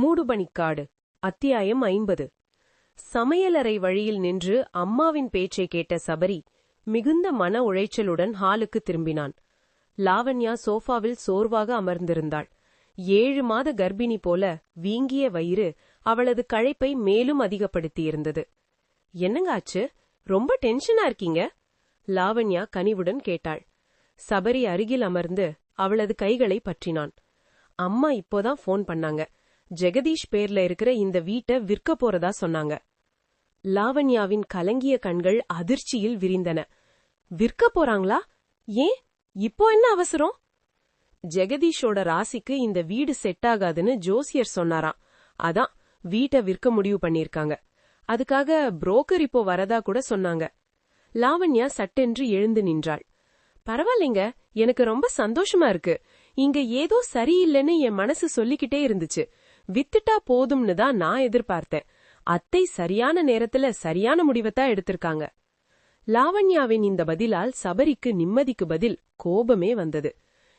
மூடுபணிக்காடு அத்தியாயம் ஐம்பது. சமையலறை வழியில் நின்று அம்மாவின் பேச்சை கேட்ட சபரி மிகுந்த மன உளைச்சலுடன் ஹாலுக்கு திரும்பினான். லாவண்யா சோஃபாவில் சோர்வாக அமர்ந்திருந்தாள். ஏழு மாத கர்ப்பிணி போல வீங்கிய வயிறு அவளது களைப்பை மேலும் அதிகப்படுத்தியிருந்தது. என்னங்க ஆச்சு ரொம்ப டென்ஷனா இருக்கீங்க? லாவண்யா கனிவுடன் கேட்டாள். சபரி அருகில் அமர்ந்து அவளது கைகளை பற்றினான். அம்மா இப்போதான் போன் பண்ணாங்க. ஜெகதீஷ் பேர்ல இருக்கிற இந்த வீட்டை விற்க போறதா சொன்னாங்க. லாவண்யாவின் கலங்கிய கண்கள் அதிர்ச்சியில் விரிந்தன. விற்க போறாங்களா? ஏன்? இப்போ என்ன அவசரம்? ஜெகதீஷோட ராசிக்கு இந்த வீடு செட் ஆகாதுன்னு ஜோசியர் சொன்னாராம். அதான் வீட்டை விற்க முடிவு பண்ணிருக்காங்க அதுக்காக புரோக்கர் இப்போ வரதா கூட சொன்னாங்க. லாவண்யா சட்டென்று எழுந்து நின்றாள். பரவாயில்லைங்க எனக்கு ரொம்ப சந்தோஷமா இருக்கு. இங்க ஏதோ சரியில்லைன்னு என் மனசு சொல்லிக்கிட்டே இருந்துச்சு. வித்துட்டா போதும்னு தான் நான் எதிர்பார்த்தேன். அத்தை சரியான நேரத்துல சரியான முடிவைத்தான் எடுத்திருக்காங்க. லாவண்யாவின் இந்த பதிலால் சபரிக்கு நிம்மதிக்கு பதில் கோபமே வந்தது.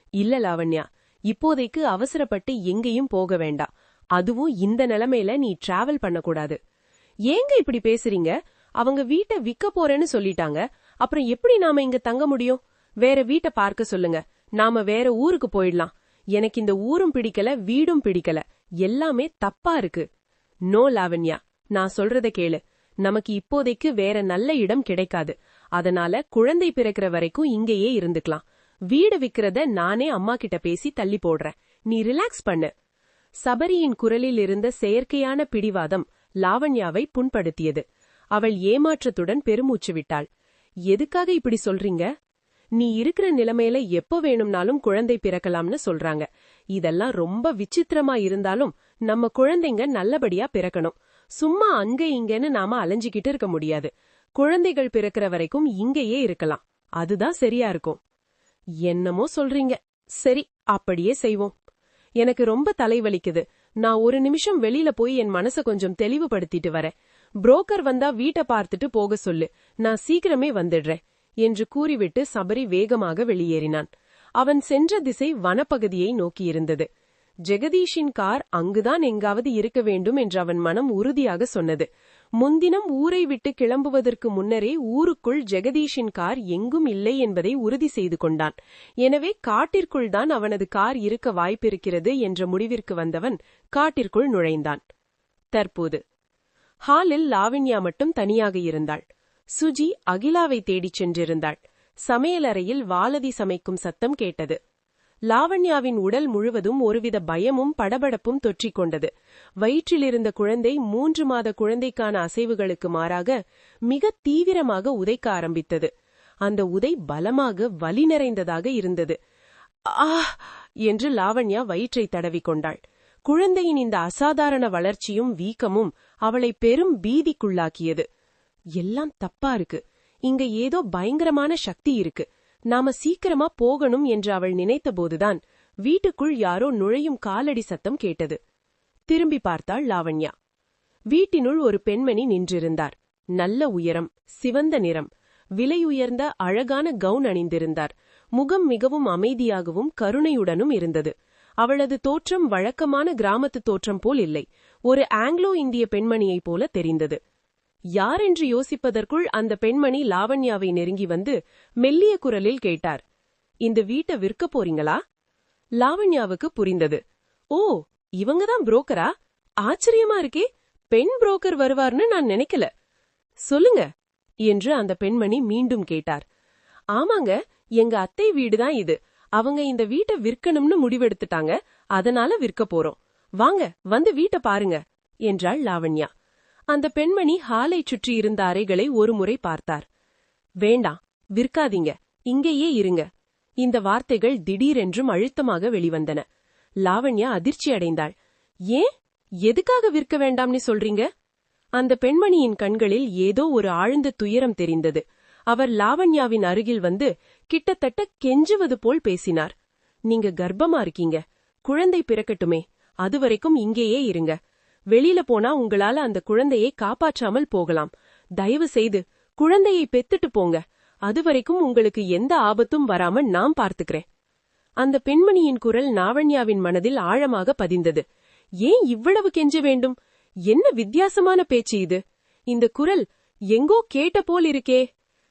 இல்ல லாவண்யா இப்போதைக்கு அவசரப்பட்டு எங்கேயும் போக வேண்டாம். அதுவும் இந்த நிலைமையில நீ டிராவல் பண்ணக்கூடாது. ஏங்க இப்படி பேசுறீங்க? அவங்க வீட்டை விக்க போறேன்னு சொல்லிட்டாங்க. அப்புறம் எப்படி நாம இங்க தங்க முடியும்? வேற வீட்டை பார்க்க சொல்லுங்க. நாம வேற ஊருக்கு போயிடலாம். எனக்கு இந்த ஊரும் பிடிக்கல வீடும் பிடிக்கல. எல்லாமே தப்பா இருக்கு. நோ லாவண்யா நான் சொல்றத கேளு. நமக்கு இப்போதைக்கு வேற நல்ல இடம் கிடைக்காது. அதனால குழந்தை பிறக்கிற வரைக்கும் இங்கேயே இருந்துக்கலாம். வீடு விக்கிறத நானே அம்மா கிட்ட பேசி தள்ளி போடுறேன். நீ ரிலாக்ஸ் பண்ணு. சபரியின் குரலில் இருந்த செயற்கையான பிடிவாதம் லாவண்யாவை புண்படுத்தியது. அவள் ஏமாற்றத்துடன் பெருமூச்சு விட்டாள். எதுக்காக இப்படி சொல்றீங்க? நீ இருக்கிற நிலைமையில எப்போ வேணும்னாலும் குழந்தை பிறக்கலாம்னு சொல்றாங்க. இதெல்லாம் ரொம்ப விசித்திரமா இருந்தாலும் நம்ம குழந்தைங்க நல்லபடியா பிறக்கணும். சும்மா அங்க இங்கன்னு நாம அலைஞ்சுகிட்டு இருக்க முடியாது. குழந்தைகள் பிறக்கிற வரைக்கும் இங்கேயே இருக்கலாம். அதுதான் சரியா இருக்கும். என்னமோ சொல்றீங்க. சரி அப்படியே செய்வோம். எனக்கு ரொம்ப தலைவலிக்குது. நான் ஒரு நிமிஷம் வெளியில போய் என் மனச கொஞ்சம் தெளிவுபடுத்திட்டு வரேன். புரோக்கர் வந்தா வீட்டை பார்த்துட்டு போக சொல்லு. நான் சீக்கிரமே வந்துடுறேன் என்று கூறிவிட்டு சபரி வேகமாக வெளியேறினான். அவன் சென்ற திசை வனப்பகுதியை நோக்கியிருந்தது. ஜெகதீஷின் கார் அங்குதான் எங்காவது இருக்க வேண்டும் என்று அவன் மனம் உறுதியாக சொன்னது. முன்தினம் ஊரை விட்டு கிளம்புவதற்கு முன்னரே ஊருக்குள் ஜெகதீஷின் கார் எங்கும் இல்லை என்பதை உறுதி செய்து கொண்டான். எனவே காட்டிற்குள் தான் அவனது கார் இருக்க வாய்ப்பிருக்கிறது என்ற முடிவிற்கு வந்தவன் காட்டிற்குள் நுழைந்தான். தற்போது. ஹாலில் லாவண்யா மட்டும் தனியாக இருந்தாள். சுஜி அகிலாவை தேடிச் சென்றிருந்தாள். சமையலறையில் வாலதி சமைக்கும் சத்தம் கேட்டது. லாவண்யாவின் உடல் முழுவதும் ஒருவித பயமும் படபடப்பும் தொற்றிக் கொண்டது. வயிற்றிலிருந்த குழந்தை மூன்று மாத குழந்தைக்கான அசைவுகளுக்கு மாறாக மிக தீவிரமாக உதைக்க ஆரம்பித்தது. அந்த உதை பலமாக வலி நிறைந்ததாக இருந்தது. ஆ என்று லாவண்யா வயிற்றை தடவிக்கொண்டாள் குழந்தையின் இந்த அசாதாரண வளர்ச்சியும் வீக்கமும் அவளை பெரும் பீதிக்குள்ளாக்கியது. எல்லாம் தப்பா இருக்கு. இங்க ஏதோ பயங்கரமான சக்தி இருக்கு. நாம சீக்கிரமா போகணும் என்று அவள் நினைத்தபோதுதான் வீட்டுக்குள் யாரோ நுழையும் காலடி சத்தம் கேட்டது. திரும்பி பார்த்தாள் லாவண்யா. வீட்டினுள் ஒரு பெண்மணி நின்றிருந்தார். நல்ல உயரம் சிவந்த நிறம் விலையுயர்ந்த அழகான கவுன் அணிந்திருந்தார். முகம் மிகவும் அமைதியாகவும் கருணையுடனும் இருந்தது. அவளது தோற்றம் வழக்கமான கிராமத்து தோற்றம் போல் இல்லை. ஒரு ஆங்கிலோ இந்திய பெண்மணியைப் போல தெரிந்தது. யார் என்று யோசிப்பதற்குள் அந்த பெண்மணி லாவண்யாவை நெருங்கி வந்து மெல்லிய குரலில் கேட்டார். இந்த வீட்டை விற்க போறீங்களா? லாவண்யாவுக்கு புரிந்தது. ஓ இவங்கதான் புரோக்கரா? ஆச்சரியமா இருக்கே. பெண் புரோக்கர் வருவார்னு நான் நினைக்கல. சொல்லுங்க என்று அந்த பெண்மணி மீண்டும் கேட்டார். ஆமாங்க எங்க அத்தை வீடுதான் இது. அவங்க இந்த வீட்டை விற்கணும்னு முடிவெடுத்துட்டாங்க. அதனால விற்க போறோம். வாங்க வந்து வீட்டை பாருங்க என்றாள் லாவண்யா. அந்த பெண்மணி ஹாலை சுற்றி இருந்த அறைகளை ஒருமுறை பார்த்தார். வேண்டாம் விற்காதீங்க இங்கேயே இருங்க. இந்த வார்த்தைகள் திடீரென்றும் அழுத்தமாக வெளிவந்தன. லாவண்யா அதிர்ச்சி அடைந்தாள். ஏன்? எதுக்காக விற்க வேண்டாம்னு சொல்றீங்க? அந்த பெண்மணியின் கண்களில் ஏதோ ஒரு ஆழ்ந்த துயரம் தெரிந்தது. அவர் லாவண்யாவின் அருகில் வந்து கிட்டத்தட்ட கெஞ்சுவது போல் பேசினார். நீங்க கர்ப்பமா இருக்கீங்க. குழந்தை பிறக்கட்டுமே. அதுவரைக்கும் இங்கேயே இருங்க. வெளியில போனா உங்களால அந்த குழந்தையை காப்பாற்றாமல் போகலாம். தயவு செய்து குழந்தையை பெத்துட்டு போங்க. அதுவரைக்கும் உங்களுக்கு எந்த ஆபத்தும் வராம நான் பார்த்துக்கிறேன். அந்த பெண்மணியின் குரல் நாவண்யாவின் மனதில் ஆழமாக பதிந்தது. ஏன் இவ்வளவு கெஞ்ச வேண்டும்? என்ன வித்தியாசமான பேச்சு இது? இந்த குரல் எங்கோ கேட்ட போல் இருக்கே.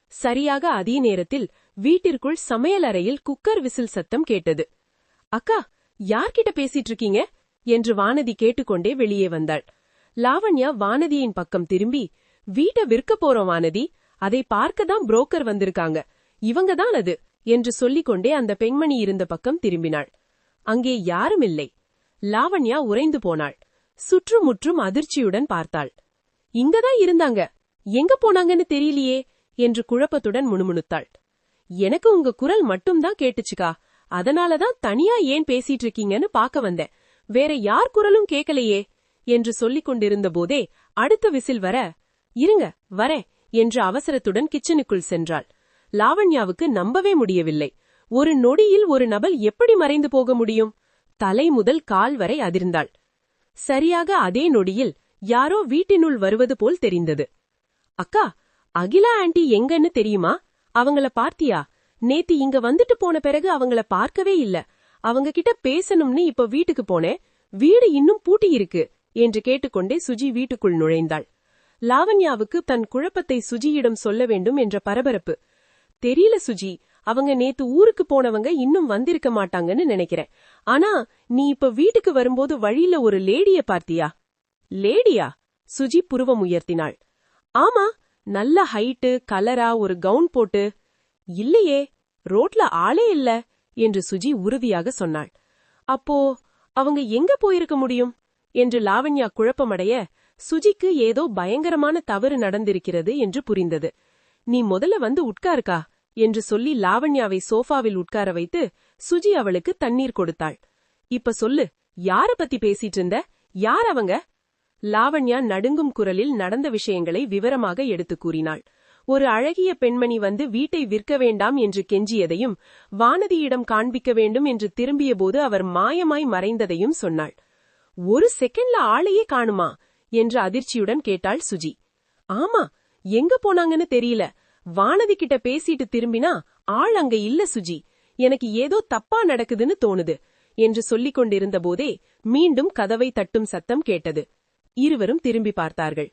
சரியாக அதே நேரத்தில் வீட்டிற்குள் சமையலறையில் குக்கர் விசில் சத்தம் கேட்டது. அக்கா யார்கிட்ட பேசிட்டு இருக்கீங்க? என்று வானதி கேட்டுக்கொண்டே வெளியே வந்தாள். லாவண்யா வானதியின் பக்கம் திரும்பி வீட்டை விற்க போறோம் வானதி. அதை பார்க்க தான் புரோக்கர் வந்திருக்காங்க. இவங்க தான் அது என்று சொல்லிக்கொண்டே அந்த பெண்மணி இருந்த பக்கம் திரும்பினாள். அங்கே யாரும் இல்லை. லாவண்யா உறைந்து போனாள். சுற்றுமுற்றும் அதிர்ச்சியுடன் பார்த்தாள். இங்கதான் இருந்தாங்க. எங்க போனாங்கன்னு தெரியலையே என்று குழப்பத்துடன் முணுமுணுத்தாள். எனக்கு உங்க குரல் மட்டும்தான் கேட்டுச்சுக்கா. அதனாலதான் தனியா ஏன் பேசிட்டு இருக்கீங்கன்னு பார்க்க வந்தேன். வேற யார் குரலும் கேட்கலையே என்று சொல்லிக் கொண்டிருந்த போதே அடுத்த விசில் வர இருங்க வரேன் என்று அவசரத்துடன் கிச்சனுக்குள் சென்றாள். லாவண்யாவுக்கு நம்பவே முடியவில்லை. ஒரு நொடியில் ஒரு நபல் எப்படி மறைந்து போக முடியும்? தலை முதல் கால் வரை அதிர்ந்தாள். சரியாக அதே நொடியில் யாரோ வீட்டினுள் வருவது போல் தெரிந்தது. அக்கா அகிலா ஆண்டி எங்கன்னு தெரியுமா? அவங்கள பார்த்தியா? நேத்து இங்க வந்துட்டு போன பிறகு அவங்கள பார்க்கவே இல்ல. அவங்க கிட்ட பேசணும்னு இப்ப வீட்டுக்கு போனேன். வீடு இன்னும் பூட்டி இருக்கு என்று கேட்டுக்கொண்டே சுஜி வீட்டுக்குள் நுழைந்தாள். லாவண்யாவுக்கு தன் குழப்பத்தை சுஜியிடம் சொல்ல வேண்டும் என்ற பரபரப்பு. தெரியல சுஜி அவங்க நேத்து ஊருக்கு போனவங்க இன்னும் வந்திருக்க மாட்டாங்கன்னு நினைக்கிறேன். ஆனா நீ இப்ப வீட்டுக்கு வரும்போது வழியில ஒரு லேடிய பார்த்தியா? லேடியா? சுஜி புருவம் உயர்த்தினாள். ஆமா நல்ல ஹைட்டு கலரா ஒரு கவுன் போட்டு. இல்லையே ரோட்ல ஆளே இல்ல. என்று சுஜி உறுதியாக சொன்னாள். அப்போ அவங்க எங்க போயிருக்க முடியும்? என்று லாவண்யா குழப்பமடைய சுஜிக்கு ஏதோ பயங்கரமான தவறு நடந்திருக்கிறது என்று புரிந்தது. நீ முதல்ல வந்து உட்காருக்கா? என்று சொல்லி லாவண்யாவை சோஃபாவில் உட்கார வைத்து சுஜி அவளுக்கு தண்ணீர் கொடுத்தாள். இப்ப சொல்லு யார பத்தி பேசிட்டு இருந்த? யார் அவங்க? லாவண்யா நடுங்கும் குரலில் நடந்த விஷயங்களை விவரமாக எடுத்து கூறினாள். ஒரு அழகிய பெண்மணி வந்து வீட்டை விற்க வேண்டாம் என்று கெஞ்சியதையும் வானதியிடம் காண்பிக்க வேண்டும் என்று திரும்பியபோது அவர் மாயமாய் மறைந்ததையும் சொன்னாள். ஒரு செகண்ட்ல ஆளையே காணுமா? என்று அதிர்ச்சியுடன் கேட்டாள் சுஜி. ஆமா எங்க போனாங்கன்னு தெரியல. வானதி கிட்ட பேசிட்டு திரும்பினா ஆள் அங்க இல்ல சுஜி. எனக்கு ஏதோ தப்பா நடக்குதுன்னு தோணுது என்று சொல்லிக் கொண்டிருந்த போதே மீண்டும் கதவை தட்டும் சத்தம் கேட்டது. இருவரும் திரும்பி பார்த்தார்கள்.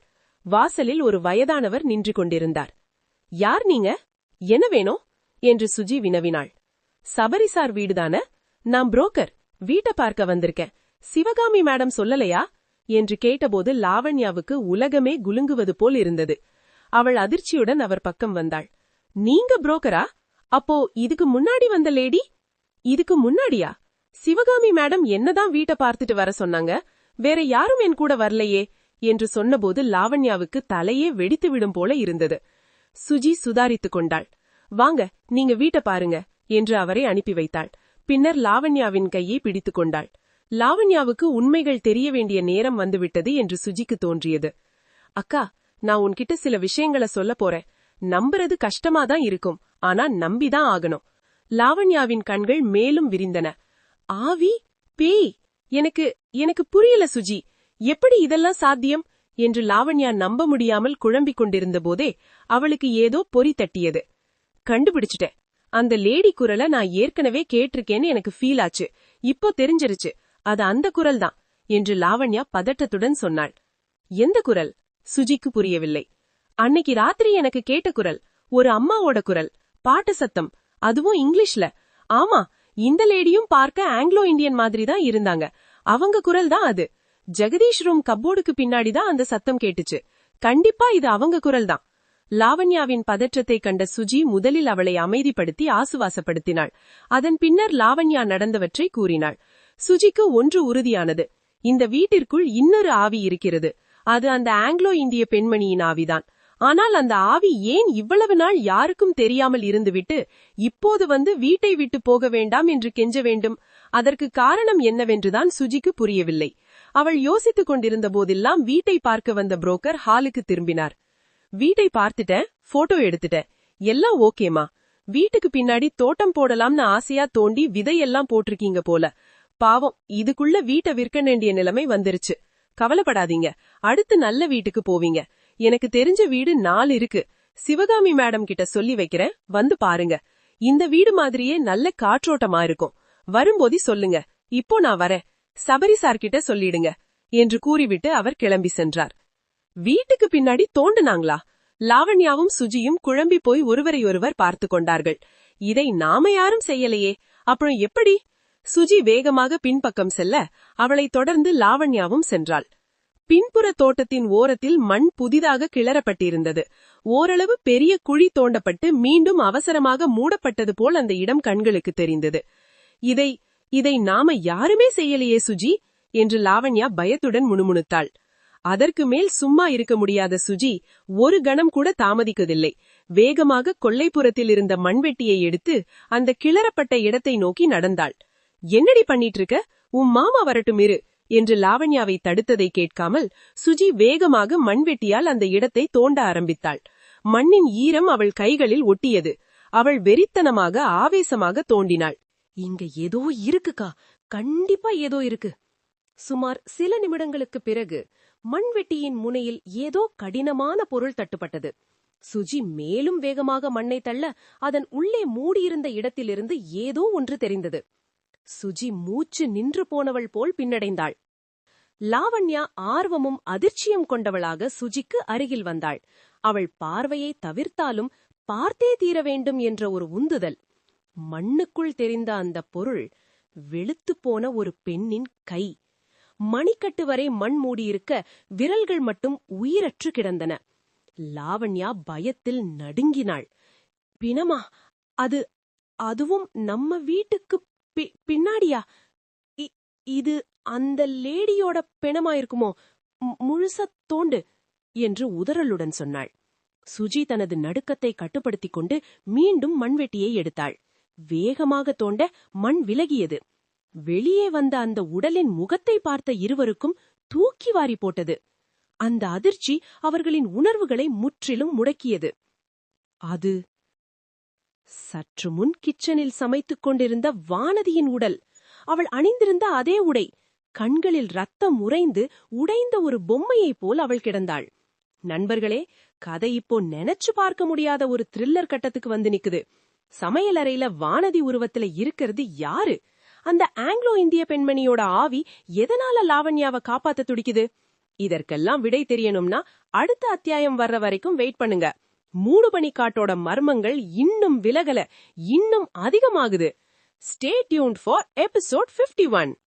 வாசலில் ஒரு வயதானவர் நின்று கொண்டிருந்தார். யார் நீங்க? என்ன வேணும்? என்று சுஜி வினவினாள். சபரிசார் வீடுதான? நான் புரோக்கர். வீட்டை பார்க்க வந்திருக்கேன். சிவகாமி மேடம் சொல்லலையா? என்று கேட்டபோது லாவண்யாவுக்கு உலகமே குலுங்குவது போல் இருந்தது. அவள் அதிர்ச்சியுடன் அவர் பக்கம் வந்தாள். நீங்க புரோக்கரா? அப்போ இதுக்கு முன்னாடி வந்த லேடி? இதுக்கு முன்னாடியா? சிவகாமி மேடம் என்னதான் வீட்டை பார்த்துட்டு வர சொன்னாங்க? வேற யாரும் என் கூட வரலையே? என்று சொன்னபோது லாவண்யாவுக்கு தலையே வெடித்துவிடும் போல இருந்தது. சுஜி சுதாரித்துக் கொண்டாள். வாங்க நீங்க வீட்டை பாருங்க என்று அவரை அனுப்பி வைத்தாள். பின்னர் லாவண்யாவின் கையை பிடித்துக் கொண்டாள். லாவண்யாவுக்கு உண்மைகள் தெரிய வேண்டிய நேரம் வந்துவிட்டது என்று சுஜிக்கு தோன்றியது. அக்கா நான் உன்கிட்ட சில விஷயங்கள சொல்ல போறேன். நம்புறது கஷ்டமாதான் இருக்கும். ஆனா நம்பிதான் ஆகணும். லாவண்யாவின் கண்கள் மேலும் விரிந்தன. ஆவி பேய் எனக்கு எனக்கு புரியல சுஜி. எப்படி இதெல்லாம் சாத்தியம்? என்று லாவண்யா நம்ப முடியாமல் குழம்பிக் கொண்டிருந்த போதே அவளுக்கு ஏதோ பொறி தட்டியது. கண்டுபிடிச்சிட்டேன் அந்த லேடி குரலை நான் ஏற்கனவே கேட்டிருக்கேன்னு எனக்கு ஃபீல் ஆச்சு. இப்போ தெரிஞ்சிருச்சு. அது அந்த குரல் தான் என்று லாவண்யா பதட்டத்துடன் சொன்னாள். எந்த குரல்? சுஜிக்கு புரியவில்லை. அன்னைக்கு ராத்திரி எனக்கு கேட்ட குரல் ஒரு அம்மாவோட குரல் பாட்டு சத்தம் அதுவும் இங்கிலீஷ்ல. ஆமா இந்த லேடியும் பார்க்க ஆங்கிலோ இந்தியன் மாதிரி தான் இருந்தாங்க. அவங்க குரல் தான் அது. ஜெகதீஷ் ரூம் கப்போர்டுக்கு பின்னாடி தான் அந்த சத்தம் கேட்டுச்சு. கண்டிப்பா இது அவங்க குரல் தான் லாவண்யாவின் பதற்றத்தை கண்ட சுஜி முதலில் அவளை அமைதிப்படுத்தி ஆசுவாசப்படுத்தினாள். அதன் பின்னர் லாவண்யா நடந்தவற்றை கூறினாள். சுஜிக்கு ஒன்று உறுதியானது. இந்த வீட்டிற்குள் இன்னொரு ஆவி இருக்கிறது. அது அந்த ஆங்கிலோ இந்திய பெண்மணியின் ஆவிதான். ஆனால் அந்த ஆவி ஏன் இவ்வளவு நாள் யாருக்கும் தெரியாமல் இருந்துவிட்டு இப்போது வந்து வீட்டை விட்டு போக வேண்டாம் என்று கெஞ்ச வேண்டும்? அதற்கு காரணம் என்னவென்றுதான் சுஜிக்கு புரியவில்லை. அவள் யோசித்துக் கொண்டிருந்த போதெல்லாம் வீட்டை பார்க்க வந்த புரோக்கர் ஹாலுக்கு திரும்பினார். வீட்டை பார்த்துட்டேன் போட்டோ எடுத்துட்டேன். எல்லாம் ஓகேமா வீட்டுக்கு பின்னாடி தோட்டம் போடலாம்னு ஆசையா தோண்டி விதையெல்லாம் போட்டிருக்கீங்க போல. பாவம் இதுக்குள்ள வீட்டை விற்க வேண்டிய நிலைமை வந்துருச்சு. கவலைப்படாதீங்க. அடுத்து நல்ல வீட்டுக்கு போவீங்க. எனக்கு தெரிஞ்ச வீடு நாலு இருக்கு. சிவகாமி மேடம் கிட்ட சொல்லி வைக்கிறேன். வந்து பாருங்க. இந்த வீடு மாதிரியே நல்ல காற்றோட்டமா இருக்கும். வரும்போது சொல்லுங்க. இப்போ நான் வரேன். சபரி சார்கிட்ட சொல்லிடுங்க என்று கூறிவிட்டு அவர் கிளம்பி சென்றார். வீட்டுக்கு பின்னாடி தோண்டுனாங்களா? லாவண்யாவும் சுஜியும் குழம்பி போய் ஒருவரையொருவர் பார்த்து கொண்டார்கள். இதை நாம யாரும் செய்யலையே. அப்புறம் எப்படி? சுஜி வேகமாக பின்பக்கம் செல்ல அவளை தொடர்ந்து லாவண்யாவும் சென்றாள். பின்புற தோட்டத்தின் ஓரத்தில் மண் புதிதாக கிளறப்பட்டிருந்தது. ஓரளவு பெரிய குழி தோண்டப்பட்டு மீண்டும் அவசரமாக மூடப்பட்டது போல் அந்த இடம் கண்களுக்கு தெரிந்தது. இதை இதை நாம யாருமே செய்யலையே சுஜி? என்று லாவண்யா பயத்துடன் முணுமுணுத்தாள். அதற்கு மேல் சும்மா இருக்க முடியாத சுஜி ஒரு கணம் கூட தாமதிக்கவில்லை. வேகமாக கொல்லைப்புறத்தில் இருந்த மண்வெட்டியை எடுத்து அந்த கிளறப்பட்ட இடத்தை நோக்கி நடந்தாள். என்னடி பண்ணிட்டு இருக்க உன் மாமா வரட்டும் இரு என்று லாவண்யாவை தடுத்ததை கேட்காமல் சுஜி வேகமாக மண்வெட்டியால் அந்த இடத்தை தோண்ட ஆரம்பித்தாள். மண்ணின் ஈரம் அவள் கைகளில் ஒட்டியது. அவள் வெறித்தனமாக ஆவேசமாக தோண்டினாள். இங்க ஏதோ இருக்குக்கா. கண்டிப்பா ஏதோ இருக்கு. சுமார் சில நிமிடங்களுக்குப் பிறகு மண்வெட்டியின் முனையில் ஏதோ கடினமான பொருள் தட்டுப்பட்டது. சுஜி மேலும் வேகமாக மண்ணை தள்ள அதன் உள்ளே மூடியிருந்த இடத்திலிருந்து ஏதோ ஒன்று தெரிந்தது. சுஜி மூச்சு நின்று போனவள் போல் பின்னடைந்தாள். லாவண்யா ஆர்வமும் அதிர்ச்சியும் கொண்டவளாக சுஜிக்கு அருகில் வந்தாள். அவள் பார்வையை தவிர்த்தாலும் பார்த்தே தீர வேண்டும் என்ற ஒரு உந்துதல். மண்ணுக்குள் தெரிந்த அந்த பொருள் வெளுத்துப் போன ஒரு பெண்ணின் கை. மணிக்கட்டு வரை மண் மூடியிருக்க விரல்கள் மட்டும் உயிரற்று கிடந்தன. லாவண்யா பயத்தில் நடுங்கினாள். பிணமா அது அதுவும் நம்ம வீட்டுக்கு பி- பின்னாடியா? இ- இது அந்த லேடியோட பிணமாயிருக்குமோ? முழுசத் தோண்டு என்று உதறலுடன் சொன்னாள். சுஜி தனது நடுக்கத்தை கட்டுப்படுத்திக் கொண்டு மீண்டும் மண்வெட்டியை எடுத்தாள். வேகமாக தோண்ட மண் விலகியது. வெளியே வந்த அந்த உடலின் முகத்தை பார்த்த இருவருக்கும் தூக்கி வாரி போட்டது. அந்த அதிர்ச்சி அவர்களின் உணர்வுகளை முற்றிலும் முடக்கியது. அது சற்று முன் கிச்சனில் சமைத்துக் கொண்டிருந்த வானதியின் உடல். அவள் அணிந்திருந்த அதே உடை. கண்களில் ரத்தம் உறைந்து உடைந்த ஒரு பொம்மையைப் போல் அவள் கிடந்தாள். நண்பர்களே கதை இப்போ நினைச்சு பார்க்க முடியாத ஒரு த்ரில்லர் கட்டத்துக்கு வந்து நிக்குது. சமையலறையில வானதி உருவத்துல இருக்கிறது யாரு? அந்த ஆங்கிலோ இந்திய பெண்மணியோட ஆவி எதனால லாவண்யாவை காப்பாத்த துடிக்குது? இதற்கெல்லாம் விடை தெரியணும்னா அடுத்த அத்தியாயம் வர்ற வரைக்கும் வெயிட் பண்ணுங்க. மூடுபனி காட்டோட மர்மங்கள் இன்னும் விலகல இன்னும் அதிகமாகுது. Stay tuned for episode 51